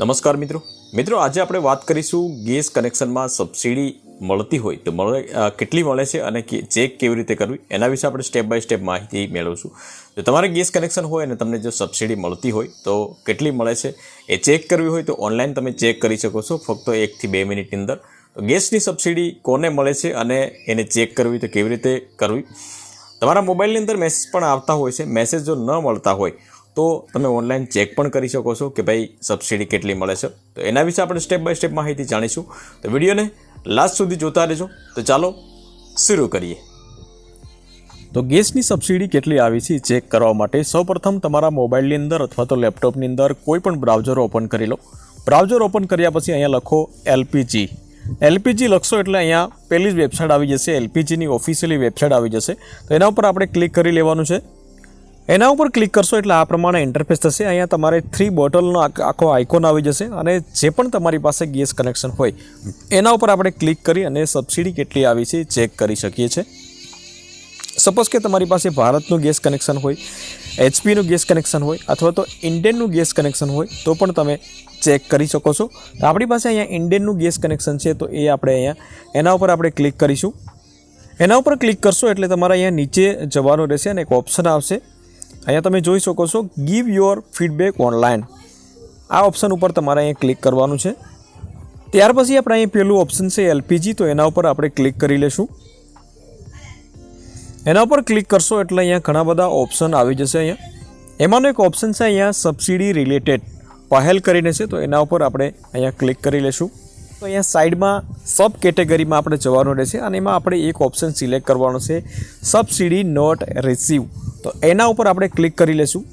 નમસ્કાર મિત્રો. મિત્રો, આજે આપણે વાત કરીશું ગેસ કનેક્શનમાં સબસિડી મળતી હોય તો મળે કેટલી મળે છે અને ચેક કેવી રીતે કરવી એના વિશે આપણે સ્ટેપ બાય સ્ટેપ માહિતી મેળવશું. જો તમારે ગેસ કનેક્શન હોય અને તમને જો સબસિડી મળતી હોય તો કેટલી મળે છે એ ચેક કરવી હોય તો ઓનલાઈન તમે ચેક કરી શકો છો ફક્ત એકથી બે મિનિટની અંદર. ગેસની સબસિડી કોને મળે છે અને એને ચેક કરવી તો કેવી રીતે કરવી? તમારા મોબાઈલની અંદર મેસેજ પણ આવતા હોય છે. મેસેજ જો ન મળતા હોય તો તમે ઓનલાઈન ચેક પણ કરી શકો છો કે ભાઈ સબસિડી કેટલી મળે છે. તો એના વિશે આપણે સ્ટેપ બાય સ્ટેપ માહિતી જાણીશું. તો વિડીયોને લાસ્ટ સુધી જોતા રહેજો. તો ચાલો શરૂ કરીએ. તો ગેસની સબસિડી કેટલી આવી છે ચેક કરવા માટે સૌપ્રથમ તમારા મોબાઈલની અંદર અથવા તો લેપટોપની અંદર કોઈ પણ બ્રાઉઝર ઓપન કરી લો. બ્રાઉઝર ઓપન કર્યા પછી અહીંયા લખો એલપીજી એલપીજી લખશો એટલે અહીંયા પહેલી જ વેબસાઇટ આવી જશે. એલપીજીની ઓફિશિયલી વેબસાઇટ આવી જશે. તો એના ઉપર આપણે ક્લિક કરી લેવાનું છે. એના ઉપર ક્લિક કરશો એટલે આ પ્રમાણે ઇન્ટરફેસ થશે. અહીંયા તમારે થ્રી બોટલનો આખો આઇકોન આવી જશે અને જે પણ તમારી પાસે ગેસ કનેક્શન હોય, એના ઉપર આપણે ક્લિક કરી અને સબસિડી કેટલી આવી છે ચેક કરી શકીએ છીએ. સપોઝ કે તમારી પાસે ભારતનું ગેસ કનેક્શન હોય એચપીનું ગેસ કનેક્શન હોય અથવા તો ઇન્ડિયનનું ગેસ કનેક્શન હોય, તો પણ તમે ચેક કરી શકો છો. આપણી પાસે અહીંયા ઇન્ડિયનનું ગેસ કનેક્શન છે, તો એ આપણે અહીંયા, એના ઉપર આપણે ક્લિક કરીશું. એના ઉપર ક્લિક કરશો એટલે તમારે અહીંયા નીચે જવાનું રહેશે અને એક ઓપ્શન આવશે. અહીંયા તમે જોઈ શકો છો ગીવ યોર ફીડબેક ઓનલાઈન આ ઓપ્શન ઉપર તમારે અહીંયા ક્લિક કરવાનું છે. ત્યાર પછી આપણે અહીં પહેલું ઓપ્શન છે એલપીજી તો એના ઉપર આપણે ક્લિક કરી લેશું. એના ઉપર ક્લિક કરશો એટલે અહીંયા ઘણા બધા ઓપ્શન આવી જશે અહીંયા. એમાંનો એક ઓપ્શન છે અહીંયા સબસિડી રિલેટેડ પહેલ કરીને છે, તો એના ઉપર આપણે અહીંયા ક્લિક કરી લેશું. તો અહીંયા સાઈડમાં સબ કેટેગરીમાં આપણે જવાનું રહેશે અને એમાં આપણે એક ઓપ્શન સિલેક્ટ કરવાનો છે સબસિડી નોટ રિસીવ તો એના ઉપર આપણે ક્લિક કરી લેશું.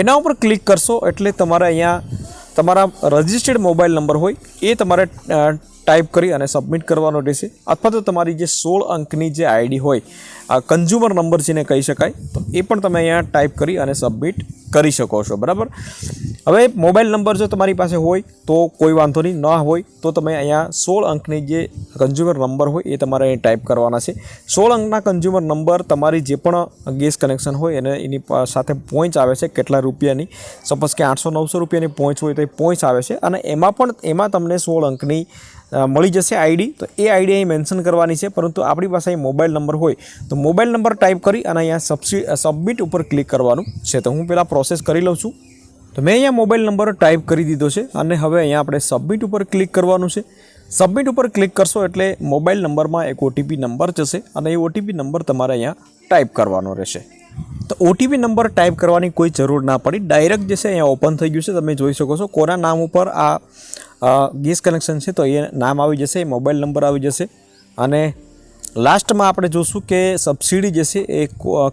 એના ઉપર ક્લિક કરશો એટલે તમારે અહીંયા તમારા રજિસ્ટર્ડ મોબાઈલ નંબર હોય એ તમારે ટાઈપ કરી અને સબમિટ કરવાનો રહેશે. અથવા તો તમારી જે સોળ અંકની જે આઈડી હોય કન્ઝ્યુમર નંબર જેને કહી શકાય, તો એ પણ તમે અહીંયા ટાઈપ કરી અને સબમિટ કરી શકો છો. બરાબર? હવે મોબાઈલ નંબર જો તમારી પાસે હોય, તો કોઈ વાંધો નહીં. ન હોય, તો તમે અહીંયા સોળ અંકની જે કન્ઝ્યુમર નંબર હોય, એ તમારે અહીં ટાઈપ કરવાના છે. સોળ અંકના કન્ઝ્યુમર નંબર તમારી જે પણ ગેસ કનેક્શન હોય, એને એની સાથે પોઈન્ટ આવે છે, કેટલા રૂપિયાની. સપોઝ કે આઠસો, નવસો રૂપિયાની પોઈન્ટ હોય, તો એ પોઈન્ટ આવે છે. અને એમાં પણ, એમાં તમને સોળ અંકની મળી જશે આઈડી. તો એ આઈડી અહીં મેન્શન કરવાની છે, પરંતુ આપણી પાસે અહીં મોબાઈલ નંબર હોય તો મોબાઈલ નંબર ટાઈપ કરી અને અહીંયા સબસી સબમિટ ઉપર ક્લિક કરવાનું છે. તો હું પહેલાં પ્રોસેસ કરી લઉં છું. તો મેં અહીંયા મોબાઈલ નંબર ટાઈપ કરી દીધો છે અને હવે અહીંયા આપણે સબમિટ ઉપર ક્લિક કરવાનું છે. સબમિટ ઉપર ક્લિક કરશો એટલે મોબાઈલ નંબરમાં એક ઓટીપી નંબર જશે અને એ ઓટીપી નંબર તમારે અહીંયા ટાઈપ કરવાનો રહેશે. તો ઓટીપી નંબર ટાઈપ કરવાની કોઈ જરૂર ના પડી. ડાયરેક્ટ જે છે અહીંયા ઓપન થઈ ગયું છે. તમે જોઈ શકો છો કોના નામ ઉપર આ ગેસ કનેક્શન છે તો એ નામ આવી જશે મોબાઈલ નંબર આવી જશે. અને લાસ્ટમાં આપણે જોશું કે સબસિડી જે છે એ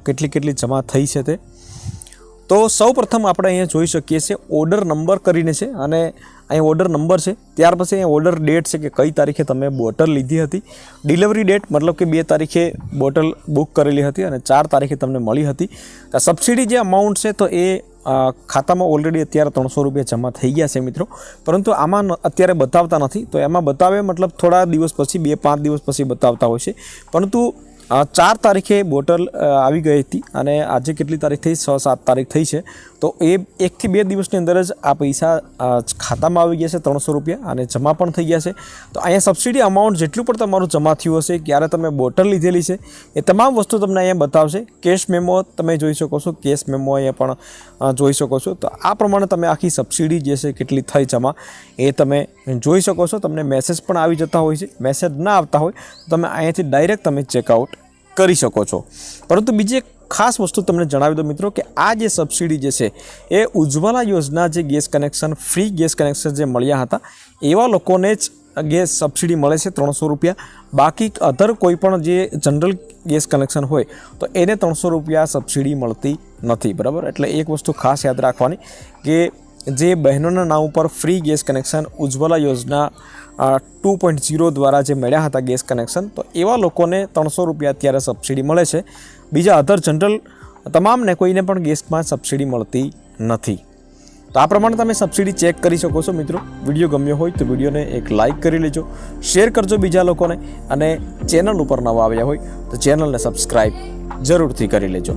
કેટલી કેટલી જમા થઈ છે તે. તો સૌ પ્રથમ આપણે અહીંયા જોઈ શકીએ છીએ ઓર્ડર નંબર કરીને છે અને અહીં ઓર્ડર નંબર છે. ત્યાર પછી અહીંયા ઓર્ડર ડેટ છે કે કઈ તારીખે તમે બોટલ લીધી હતી. ડિલિવરી ડેટ મતલબ કે બે તારીખે બોટલ બુક કરેલી હતી અને ચાર તારીખે તમને મળી હતી. સબસિડી જે અમાઉન્ટ છે તો એ ખાતામાં ઓલરેડી અત્યારે ત્રણસો રૂપિયા જમા થઈ ગયા છે મિત્રો. પરંતુ આમાં અત્યારે બતાવતા નથી. તો એમાં બતાવે મતલબ થોડા દિવસ પછી, બે પાંચ દિવસ પછી બતાવતા હોય છે. પરંતુ ચાર તારીખે બોટલ આવી ગઈ હતી અને આજે કેટલી તારીખ થઈ? છ, સાત તારીખ થઈ છે. તો એ એકથી બે દિવસની અંદર જ આ પૈસા ખાતામાં આવી ગયા છે, ત્રણસો રૂપિયા, અને જમા પણ થઈ ગયા છે. તો અહીંયા સબસિડી અમાઉન્ટ જેટલું પણ તમારું જમા થયું હશે, ક્યારે તમે બોટલ લીધેલી છે, એ તમામ વસ્તુ તમને અહીંયા બતાવશે. કેશ મેમો તમે જોઈ શકો છો, કેશ મેમો અહીંયા પણ જોઈ શકો છો. તો આ પ્રમાણે તમે આખી સબસિડી જે છે, કેટલી થઈ જમા, એ તમે જોઈ શકો છો. તમને મેસેજ પણ આવી જતા હોય છે. મેસેજ ના આવતા હોય તમે અહીંયાથી ડાયરેક્ટ તમે ચેકઆઉટ કરી શકો છો. પરંતુ બીજી એક ખાસ વસ્તુ તમને જણાવી દો મિત્રો કે આ જે સબસિડી જે છે, એ ઉજ્જવલા યોજના જે gas connection free gas connection જે મળ્યા હતા, એવા લોકોને જ ગેસ સબસિડી મળે છે ત્રણસો રૂપિયા. બાકી અધર કોઈપણ જે જનરલ ગેસ કનેક્શન હોય, તો એને ત્રણસો રૂપિયા સબસિડી મળતી નથી. બરાબર? એટલે એક વસ્તુ ખાસ યાદ રાખવાની કે જે બહેનોના નામ ઉપર ફ્રી ગેસ કનેક્શન ઉજ્જવલા યોજના ટુ પોઈન્ટ ઝીરો દ્વારા જે મળ્યા હતા ગેસ કનેક્શન, તો એવા લોકોને ત્રણસો રૂપિયા અત્યારે સબસિડી મળે છે. બીજા અધર જનરલ, તમામને કોઈને પણ ગેસમાં સબસિડી મળતી નથી. તો આ પ્રમાણે તમે સબસિડી ચેક કરી શકો છો મિત્રો. વીડિયો ગમ્યો હોય તો વિડીયોને એક લાઇક કરી લેજો, શેર કરજો બીજા લોકોને, અને ચેનલ ઉપર નવા આવ્યા હોય તો ચેનલને સબસ્ક્રાઈબ જરૂરથી કરી લેજો.